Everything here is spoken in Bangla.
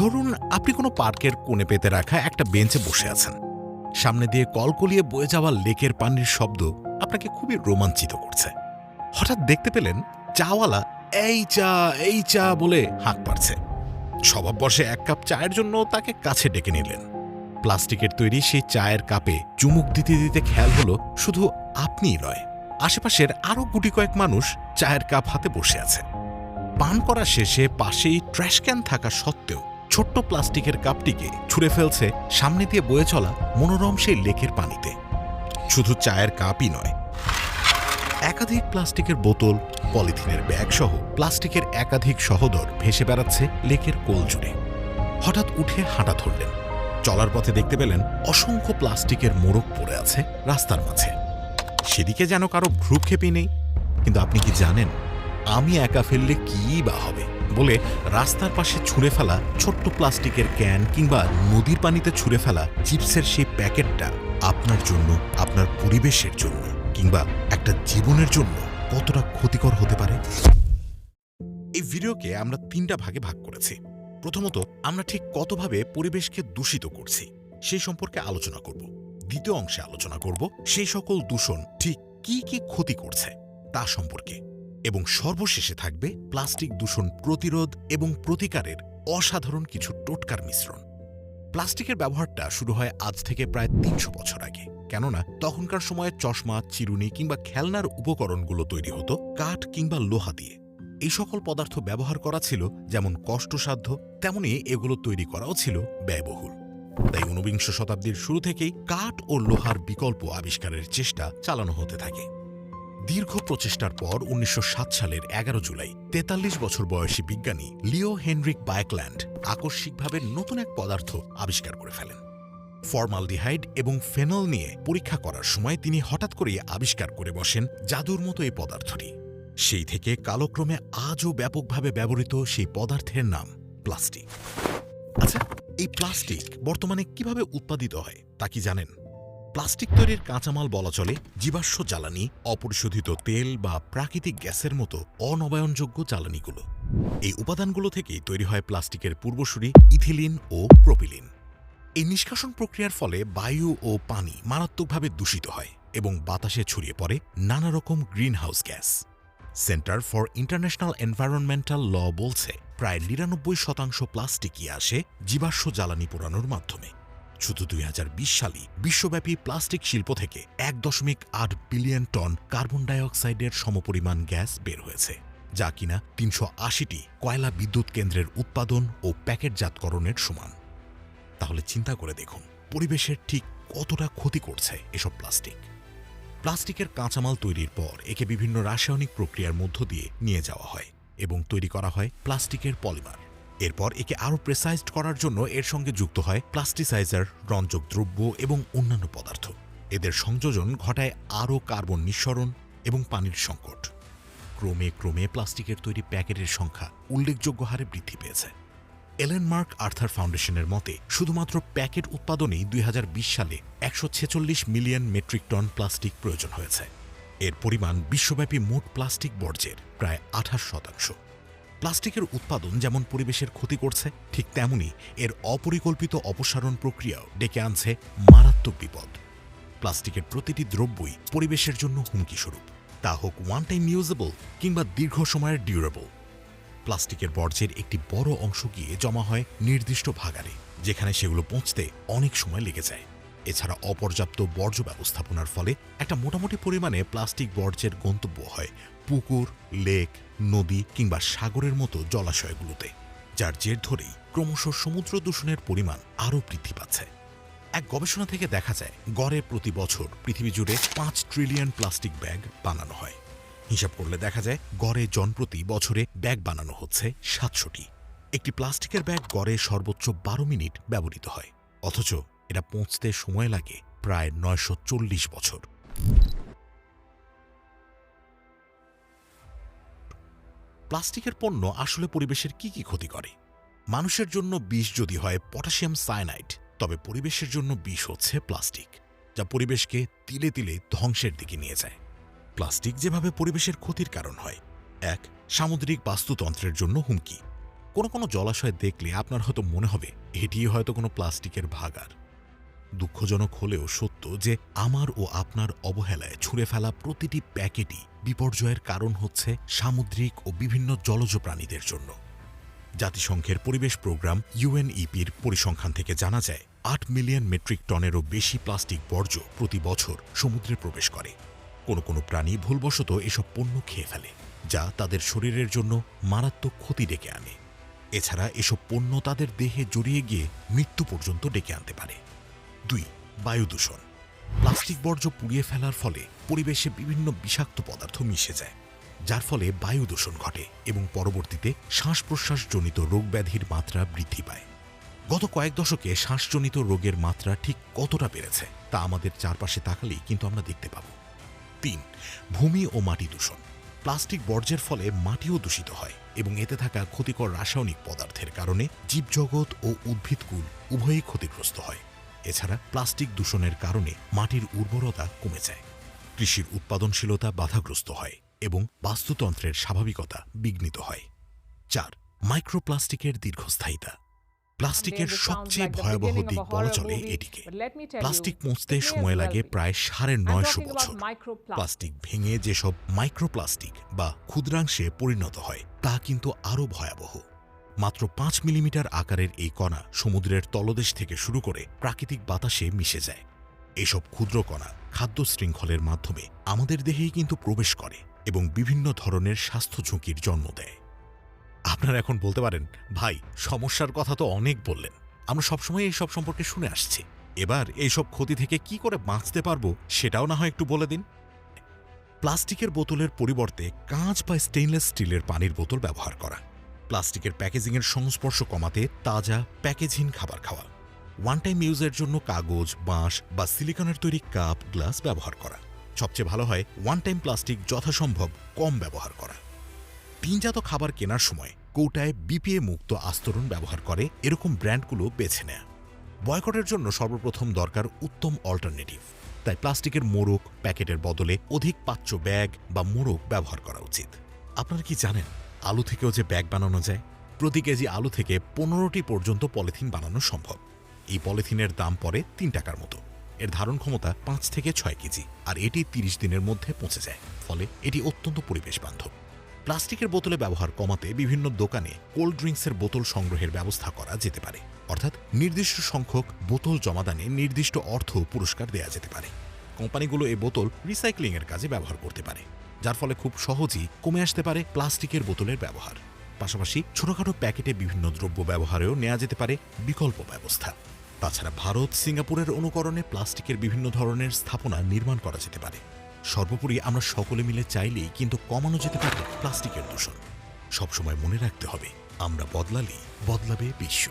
ধরুন আপনি কোনো পার্কের কোণে পেতে রাখা একটা বেঞ্চে বসে আছেন। সামনে দিয়ে কলকলিয়ে বয়ে যাওয়া লেকের পানির শব্দ আপনাকে খুবই রোমাঞ্চিত করছে। হঠাৎ দেখতে পেলেন চাওয়ালা এই চা এই চা বলে হাঁক পারছে স্বভাব বসে এক কাপ চায়ের জন্য তাকে কাছে ডেকে নিলেন। প্লাস্টিকের তৈরি সেই চায়ের কাপে চুমুক দিতে দিতে খেয়াল হলো শুধু আপনিই নয়, আশেপাশের আরও গুটি কয়েক মানুষ চায়ের কাপ হাতে বসে আছে। পান করা শেষে পাশেই ট্র্যাশ ক্যান থাকা সত্ত্বেও ছোট্ট প্লাস্টিকের কাপটিকে ছুঁড়ে ফেলছে সামনে দিয়ে বয়ে চলা মনোরম সেই লেকের পানিতে। শুধু চায়ের কাপই নয়, একাধিক প্লাস্টিকের বোতল, পলিথিনের ব্যাগ সহ প্লাস্টিকের একাধিক সহদর ভেসে বেড়াচ্ছে লেকের কোল জুড়ে। হঠাৎ উঠে হাঁটা ধরলেন। চলার পথে দেখতে পেলেন অসংখ্য প্লাস্টিকের মোড়ক পড়ে আছে রাস্তার মাঝে। সেদিকে যেন কারও ভ্রুক্ষেপই নেই। কিন্তু আপনি কি জানেন, আমি একা ফেললে কী বা হবে? বলে রাস্তার পাশে ছুঁড়ে ফেলা ছোট্ট প্লাস্টিকের ক্যান কিংবা নদীর পানিতে ছুঁড়ে ফেলা চিপসের সেই প্যাকেটটা আপনার জন্য, আপনার পরিবেশের জন্য কিংবা একটা জীবনের জন্য কতটা ক্ষতিকর হতে পারে? এই ভিডিওকে আমরা তিনটা ভাগে ভাগ করেছি। প্রথমত, আমরা ঠিক কতভাবে পরিবেশকে দূষিত করছি, সেই সম্পর্কে আলোচনা করব। দ্বিতীয় অংশে আলোচনা করব, সেই সকল দূষণ ঠিক কি কি ক্ষতি করছে তা সম্পর্কে। এবং সর্বশেষে থাকবে প্লাস্টিক দূষণ প্রতিরোধ এবং প্রতিকারের অসাধারণ কিছু টোটকার মিশ্রণ। প্লাস্টিকের ব্যবহারটা শুরু হয় আজ থেকে প্রায় তিনশো বছর আগে। কেননা, তখনকার সময়ে চশমা, চিরুনি কিংবা খেলনার উপকরণগুলো তৈরি হতো কাঠ কিংবা লোহা দিয়ে। এই সকল পদার্থ ব্যবহার করা ছিল যেমন কষ্টসাধ্য, তেমনি এগুলো তৈরি করাও ছিল ব্যয়বহুল। তাই ঊনবিংশ শতাব্দীর শুরু থেকেই কাঠ ও লোহার বিকল্প আবিষ্কারের চেষ্টা চালানো হতে থাকে। দীর্ঘ প্রচেষ্টার পর উনিশশো সাত সালের এগারো জুলাই তেতাল্লিশ বছর বয়সী বিজ্ঞানী লিও হেনরিক বায়কল্যান্ড আকস্মিকভাবে নতুন এক পদার্থ আবিষ্কার করে ফেলেন। ফর্মালডিহাইড এবং ফেনল নিয়ে পরীক্ষা করার সময় তিনি হঠাৎ করে আবিষ্কার করে বসেন জাদুর মতো এই পদার্থটি। সেই থেকে কালক্রমে আজও ব্যাপকভাবে ব্যবহৃত সেই পদার্থের নাম প্লাস্টিক। আচ্ছা এই প্লাস্টিক বর্তমানে কীভাবে উৎপাদিত হয় তা কি জানেন? প্লাস্টিক তৈরির কাঁচামাল বলা চলে, জীবাশ্ম জ্বালানি, অপরিশোধিত তেল বা প্রাকৃতিক গ্যাসের মতো অনবায়নযোগ্য জ্বালানিগুলো। এই উপাদানগুলো থেকেই তৈরি হয় প্লাস্টিকের পূর্বসূরি ইথিলিন ও প্রোপিলিন। এই নিষ্কাশন প্রক্রিয়ার ফলে বায়ু ও পানি মারাত্মকভাবে দূষিত হয় এবং বাতাসে ছড়িয়ে পড়ে নানা রকম greenhouse gas. Centre for international environmental law বলছে, প্রায় নিরানব্বই শতাংশ প্লাস্টিকই আসে জীবাশ্ম জ্বালানি পোড়ানোর মাধ্যমে। শুধু দুই হাজার বিশ সালে বিশ্বব্যাপী প্লাস্টিক শিল্প থেকে এক দশমিক আট বিলিয়ন টন কার্বন ডাইঅক্সাইডের সমপরিমাণ গ্যাস বের হয়েছে, যা কিনা তিনশো আশিটি কয়লা বিদ্যুৎ কেন্দ্রের উৎপাদন ও প্যাকেটজাতকরণের সমান। তাহলে চিন্তা করে দেখুন, পরিবেশের ঠিক কতটা ক্ষতি করছে এসব প্লাস্টিক। প্লাস্টিকের কাঁচামাল তৈরির পর একে বিভিন্ন রাসায়নিক প্রক্রিয়ার মধ্য দিয়ে নিয়ে যাওয়া হয় এবং তৈরি করা হয় প্লাস্টিকের পলিমার। এরপর একে আরও প্রেসাইজড করার জন্য এর সঙ্গে যুক্ত হয় প্লাস্টিসাইজার, রঞ্জক দ্রব্য এবং অন্যান্য পদার্থ। এদের সংযোজন ঘটায় আরও কার্বন নিঃসরণ এবং পানির সংকট। ক্রমে ক্রমে প্লাস্টিকের তৈরি প্যাকেটের সংখ্যা উল্লেখযোগ্য হারে বৃদ্ধি পেয়েছে। এলেন মার্ক আর্থার ফাউন্ডেশনের মতে, শুধুমাত্র প্যাকেট উৎপাদনেই দুই হাজার বিশ সালে একশো ছেচল্লিশ মিলিয়ন মেট্রিক টন প্লাস্টিক প্রয়োজন হয়েছে। এর পরিমাণ বিশ্বব্যাপী মোট প্লাস্টিক বর্জ্যের প্রায় আঠাশ শতাংশ। প্লাস্টিকের উৎপাদন যেমন পরিবেশের ক্ষতি করছে, ঠিক তেমনি এর অপরিকল্পিত অপসারণ প্রক্রিয়াও ডেকে আনছে মারাত্মক বিপদ। প্লাস্টিকের প্রতিটি দ্রব্যই পরিবেশের জন্য হুমকি স্বরূপ তা হোক ওয়ান টাইম ইউজেবল কিংবা দীর্ঘ সময়ের ডিউরেবল প্লাস্টিকের বর্জ্যের একটি বড় অংশ গিয়ে জমা হয় নির্দিষ্ট ভাগারে যেখানে সেগুলো পৌঁছতে অনেক সময় লেগে যায়। এছাড়া অপর্যাপ্ত বর্জ্য ব্যবস্থাপনার ফলে একটা মোটামুটি পরিমাণে প্লাস্টিক বর্জ্যের গন্তব্য হয় পুকুর, লেক, নদী কিংবা সাগরের মতো জলাশয়গুলোতে, যার জের ধরেই ক্রমশ সমুদ্র দূষণের পরিমাণ আরও বৃদ্ধি পাচ্ছে। এক গবেষণা থেকে দেখা যায়, গড়ে প্রতি বছর পৃথিবী জুড়ে পাঁচ ট্রিলিয়ন প্লাস্টিক ব্যাগ বানানো হয়। হিসাব করলে দেখা যায়, গড়ে জনপ্রতি বছরে ব্যাগ বানানো হচ্ছে সাতশোটি। একটি প্লাস্টিকের ব্যাগ গড়ে সর্বোচ্চ বারো মিনিট ব্যবহৃত হয়। অথচ এটা পৌঁছতে সময় লাগে প্রায় নয়শো চল্লিশ বছর। প্লাস্টিকের পণ্য আসলে পরিবেশের কি কি ক্ষতি করে? মানুষের জন্য বিষ যদি হয় পটাশিয়াম সায়ানাইড, তবে পরিবেশের জন্য বিষ হচ্ছে প্লাস্টিক, যা পরিবেশকে তিলে তিলে ধ্বংসের দিকে নিয়ে যায়। প্লাস্টিক যেভাবে পরিবেশের ক্ষতির কারণ হয়, এক, সামুদ্রিক বাস্তুতন্ত্রের জন্য হুমকি। কোনো কোনো জলাশয় দেখলে আপনার হয়তো মনে হবে, এটি হয়তো কোনো প্লাস্টিকের ভাগার দুঃখজনক হলেও সত্য যে, আমার ও আপনার অবহেলায় ছুঁড়ে ফেলা প্রতিটি প্যাকেটই বিপর্যয়ের কারণ হচ্ছে সামুদ্রিক ও বিভিন্ন জলজ প্রাণীদের জন্য। জাতিসংঘের পরিবেশ প্রোগ্রাম ইউএনইপির পরিসংখ্যান থেকে জানা যায়, আট মিলিয়ন মেট্রিক টনেরও বেশি প্লাস্টিক বর্জ্য প্রতি বছর সমুদ্রে প্রবেশ করে। কোনো কোনো প্রাণী ভুলবশত এসব পণ্য খেয়ে ফেলে, যা তাদের শরীরের জন্য মারাত্মক ক্ষতি ডেকে আনে। এছাড়া এসব পণ্য তাদের দেহে জড়িয়ে গিয়ে মৃত্যু পর্যন্ত ডেকে আনতে পারে। দুই বায়ু দূষণ প্লাস্টিক বর্জ্য পুড়িয়ে ফেলার ফলে পরিবেশে বিভিন্ন বিষাক্ত পদার্থ মিশে যায়, যার ফলে বায়ু দূষণ ঘটে এবং পরবর্তীতে শ্বাস প্রশ্বাসজনিত রোগব্যাধির মাত্রা বৃদ্ধি পায়। গত কয়েক দশকে শ্বাসজনিত রোগের মাত্রা ঠিক কতটা বেড়েছে তা আমাদের চারপাশে তাকালেই কিন্তু আমরা দেখতে পাব। তিন, ভূমি ও মাটি দূষণ। প্লাস্টিক বর্জ্যের ফলে মাটিও দূষিত হয় এবং এতে থাকা ক্ষতিকর রাসায়নিক পদার্থের কারণে জীবজগৎ ও উদ্ভিদকুল উভয়ই ক্ষতিগ্রস্ত হয়। এছাড়া প্লাস্টিক দূষণের কারণে মাটির উর্বরতা কমে যায় কৃষির উৎপাদনশীলতা বাধাগ্রস্ত হয় এবং বাস্তুতন্ত্রের স্বাভাবিকতা বিঘ্নিত হয়। চার মাইক্রোপ্লাস্টিকের দীর্ঘস্থায়িতা। প্লাস্টিকের সবচেয়ে ভয়াবহ দিক বলা চলে এটিকে। প্লাস্টিক মুছতে সময় লাগে প্রায় সাড়ে নয়শো বছর। প্লাস্টিক ভেঙে যেসব মাইক্রোপ্লাস্টিক বা ক্ষুদ্রাংশে পরিণত হয় তা কিন্তু আরও ভয়াবহ। মাত্র পাঁচ মিলিমিটার আকারের এই কণা সমুদ্রের তলদেশ থেকে শুরু করে প্রাকৃতিক বাতাসে মিশে যায়। এসব ক্ষুদ্র কণা খাদ্য শৃঙ্খলের মাধ্যমে আমাদের দেহেই কিন্তু প্রবেশ করে এবং বিভিন্ন ধরনের স্বাস্থ্য ঝুঁকির জন্ম দেয়। আপনারা এখন বলতে পারেন, ভাই, সমস্যার কথা তো অনেক বললেন। আমরা সবসময় এইসব সম্পর্কে শুনে আসছি। এবার এইসব ক্ষতি থেকে কি করে বাঁচতে পারব সেটাও না হয় একটু বলে দিন। প্লাস্টিকের বোতলের পরিবর্তে কাঁচ বা স্টেইনলেস স্টিলের পানির বোতল ব্যবহার করা। প্লাস্টিকের প্যাকেজিংয়ের সংস্পর্শ কমাতে তাজা প্যাকেজহীন খাবার খাওয়া। ওয়ান টাইম ইউজের জন্য কাগজ, বাঁশ বা সিলিকনের তৈরি কাপ, গ্লাস ব্যবহার করা। সবচেয়ে ভালো হয় ওয়ান টাইম প্লাস্টিক যথাসম্ভব কম ব্যবহার করা। টিনজাত খাবার কেনার সময় কৌটায় বিপিএ মুক্ত আস্তরণ ব্যবহার করে, এরকম ব্র্যান্ডগুলো বেছে নেয়া। বয়কটের জন্য সর্বপ্রথম দরকার উত্তম অল্টারনেটিভ তাই প্লাস্টিকের মোড়ক, প্যাকেটের বদলে অধিক পাচ্য ব্যাগ বা মোড়ক ব্যবহার করা উচিত। আপনারা কি জানেন? আলু থেকেও যে ব্যাগ বানানো যায়, প্রতি কেজি আলু থেকে পনেরোটি পর্যন্ত পলিথিন বানানো সম্ভব। এই পলিথিনের দাম পড়ে তিন টাকার মতো। এর ধারণ ক্ষমতা পাঁচ থেকে ছয় কেজি, আর এটি তিরিশ দিনের মধ্যে পৌঁছে যায়। ফলে এটি অত্যন্ত পরিবেশ বান্ধব। প্লাস্টিকের বোতলে ব্যবহার কমাতে বিভিন্ন দোকানে কোল্ড ড্রিঙ্কসের বোতল সংগ্রহের ব্যবস্থা করা যেতে পারে। অর্থাৎ নির্দিষ্ট সংখ্যক বোতল জমাদানে নির্দিষ্ট অর্থ পুরস্কার দেওয়া যেতে পারে। কোম্পানিগুলো এই বোতল রিসাইক্লিংয়ের কাজে ব্যবহার করতে পারে। যার ফলে খুব সহজেই কমে আসতে পারে প্লাস্টিকের বোতলের ব্যবহার। পাশাপাশি ছোটখাটো প্যাকেটে বিভিন্ন দ্রব্য ব্যবহারেও নেওয়া যেতে পারে বিকল্প ব্যবস্থা। তাছাড়া ভারত, সিঙ্গাপুরের অনুকরণে প্লাস্টিকের বিভিন্ন ধরনের স্থাপনা নির্মাণ করা যেতে পারে। সর্বোপরি আমরা সকলে মিলে চাইলেই কিন্তু কমানো যেতে পারে প্লাস্টিকের দূষণ। সবসময় মনে রাখতে হবে, আমরা বদলালেই বদলাবে বিশ্ব।